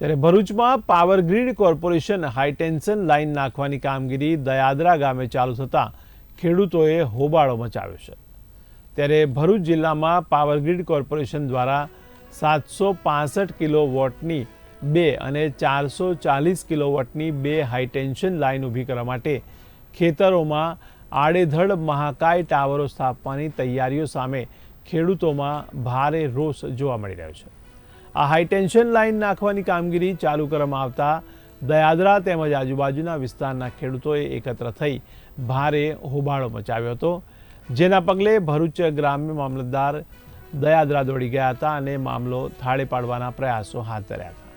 ત્યારે ભરૂચમાં power grid corporation high tension line નાખવાની કામગીરી દયાદરા ગામે ચાલુ થતાં ખેડૂતોએ હોબાળો મચાવ્યો છે. ત્યારે ભરૂચ જિલ્લામાં પાવર ગ્રીડ કોર્પોરેશન દ્વારા સાતસો પાસઠ કિલો વોટની બે અને ચારસો ચાલીસ કિલો વોટની બે હાઈટેન્શન લાઇન ઊભી કરવા માટે ખેતરોમાં આડેધડ મહાકાય ટાવરો સ્થાપવાની તૈયારીઓ સામે ખેડૂતોમાં ભારે રોષ જોવા મળી રહ્યો છે. આ હાઈટેન્શન લાઇન નાખવાની કામગીરી ચાલુ કરવામાં આવતા દયાદરા તેમજ આજુબાજુના વિસ્તારના ખેડૂતોએ એકત્ર થઈ ભારે હોબાળો મચાવ્યો હતો. જેના પગલે ભરૂચ ગ્રામ્ય મામલતદાર દયાદરા દોડી ગયા હતા અને મામલો થાળે પાડવાના પ્રયાસો હાથ ધર્યા હતા.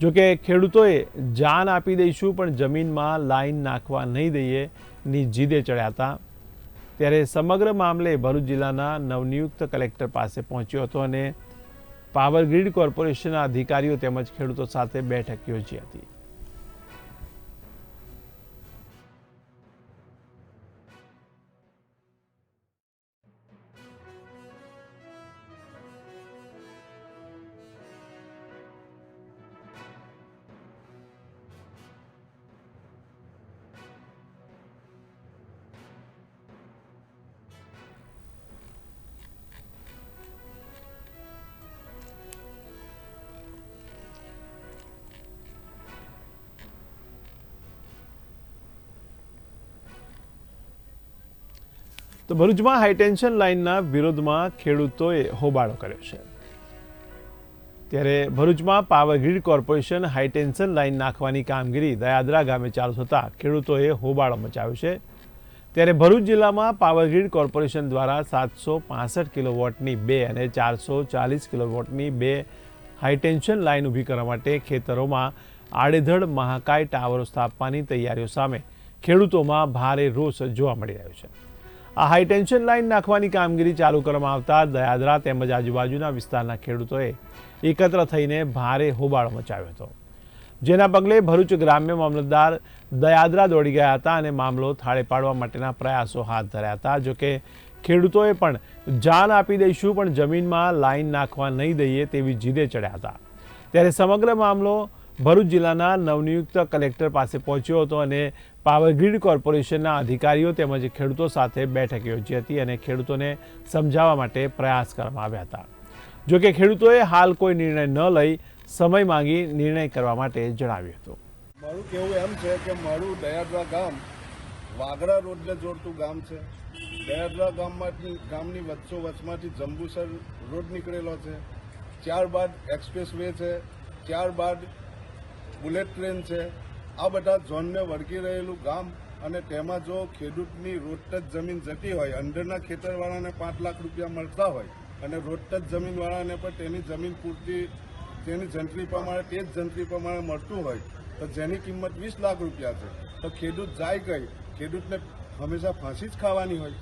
જોકે ખેડૂતોએ જાન આપી દઈશું, પણ જમીનમાં લાઈન નાખવા નહીં દઈએ ની જીદે ચડ્યા હતા. ત્યારે સમગ્ર મામલે ભરૂચ જિલ્લાના નવનિયુક્ત કલેક્ટર પાસે પહોંચ્યો હતો અને પાવર ગ્રીડ કોર્પોરેશનના અધિકારીઓ તેમજ ખેડૂતો સાથે બેઠક યોજી હતી. તો ભરૂચમાં હાઈટેન્શન લાઇનના વિરોધમાં ખેડૂતોએ હોબાળો કર્યો છે. ત્યારે ભરૂચમાં power grid corporation high tension line નાખવાની કામગીરી દયાદરા ગામે ચાલુ થતાં ખેડૂતોએ હોબાળો મચાવ્યો છે. ત્યારે ભરૂચ જિલ્લામાં પાવર ગ્રીડ કોર્પોરેશન દ્વારા સાતસો પાસઠ કિલો વોટની બે અને ચારસો ચાલીસ કિલો વોટની બે હાઈટેન્શન લાઇન ઊભી કરવા માટે ખેતરોમાં આડેધડ મહાકાય ટાવરો સ્થાપવાની તૈયારીઓ સામે ખેડૂતોમાં ભારે રોષ જોવા મળી રહ્યો છે. આ હાઈટેન્શન લાઇન નાખવાની કામગીરી ચાલુ કરવામાં આવતા દયાદરા તેમજ આજુબાજુના વિસ્તારના ખેડૂતોએ એકત્ર થઈને ભારે હોબાળો મચાવ્યો હતો. જેના પગલે ભરૂચ ગ્રામ્ય મામલતદાર દયાદરા દોડી ગયા હતા અને મામલો થાળે પાડવા માટેના પ્રયાસો હાથ ધર્યા હતા. જોકે ખેડૂતોએ પણ જાન આપી દઈશું, પણ જમીનમાં લાઈન નાખવા નહીં દઈએ તેવી જીદે ચડ્યા હતા. ત્યારે સમગ્ર મામલો ભરૂચ જિલ્લાના નવનિયુક્ત કલેક્ટર પાસે પહોંચ્યો હતો અને પાવર ગ્રીડ કોર્પોરેશનના અધિકારીઓ તેમજ ખેડૂતો સાથે બેઠક યોજી હતી અને ખેડૂતોને સમજાવવા માટે પ્રયાસ કરવામાં આવ્યા હતા. જોકે ખેડૂતોએ હાલ કોઈ નિર્ણય ન લઈ સમય માંગી નિર્ણય કરવા માટે જણાવ્યું હતું. મારું કહેવું એમ છે કે મારું દયાદરા ગામ વાગરા રોડને જોડતું ગામ છે. દયાદરા ગામમાંથી ગામની વચ્ચો વચમાંથી જંબુસર રોડ નીકળેલો છે. ત્યારબાદ એક્સપ્રેસ વે છે. ત્યારબાદ બુલેટ ટ્રેન છે. આ બધા ઝોનને વળગી રહેલું ગામ અને તેમાં જો ખેડૂતની રોડટચ જમીન જતી હોય, અંદરના ખેતરવાળાને પાંચ લાખ રૂપિયા મળતા હોય અને રોડટચ જમીનવાળાને પણ તેની જમીન પૂરતી, તેની જંત્રી પ્રમાણે, તે જ જંત્રી પ્રમાણે મળતું હોય, તો જેની કિંમત વીસ લાખ રૂપિયા છે. તો ખેડૂત જાય ગઈ. ખેડૂતને હંમેશા ફાંસી જ ખાવાની હોય.